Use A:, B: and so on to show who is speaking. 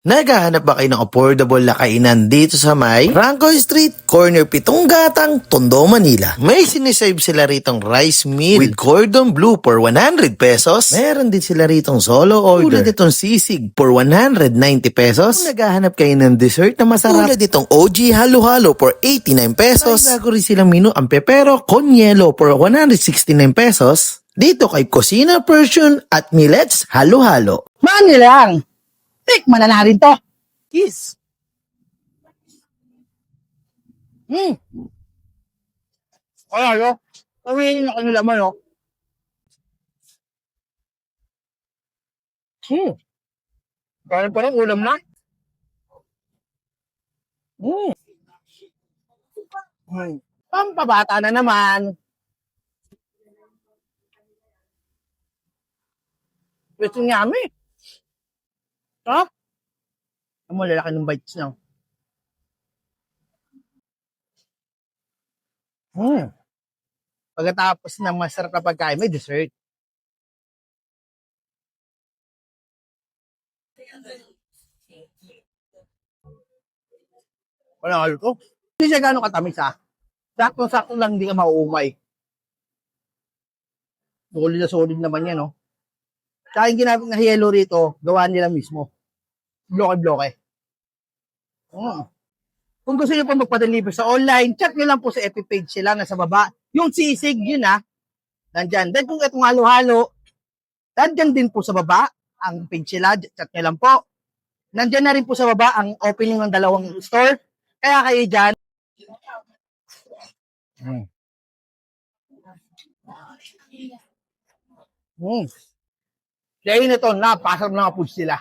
A: Naghahanap ba kayo ng affordable na kainan dito sa may Ranco Street, corner Pitong Gatang, Tondo, Manila? May siniserve sila ritong rice meal with cordon bleu for 100 pesos. Meron din sila ritong solo order. Tulad itong sisig for 190 pesos. Kung naghahanap kayo ng dessert na masarap. Tulad itong OG halo-halo for 89 pesos. May bago rin silang menu ang pepero con hielo for 169 pesos. Dito kay Cocina Persian at Millets Halo-Halo.
B: Mani lang. Tikman na natin to.
A: Yes.
B: Hmm. Kaya yo. Kami na kanila man, oh. Hmm. Kaya parang ulam na. Hmm. Hmm. Pampabata na naman. Gusto niya. Ha? Ang mo lalaki ng bites niya. Hmm. Pagkatapos ng masarap na pagkain, may dessert. Wala ka to. Hindi siya gano'ng katamis ha. Sakto-sakto lang hindi ka mauumay. Solid na solid naman yan, no? Tsaka yung ginamit na yellow rito, gawa nila mismo. Bloke-bloke. Mm. Kung gusto niyo pa magpa-deliver sa online, chat niyo lang po sa FB page sila na sa baba. Yung sisig yun ha, nandyan. Then kung itong halo-halo, nandyan din po sa baba ang page sila, chat niyo lang po. Nandyan na rin po sa baba ang opening ng dalawang store. Kaya kayo dyan. Mm. Mm. Yun ito, napasarap na mga foods sila.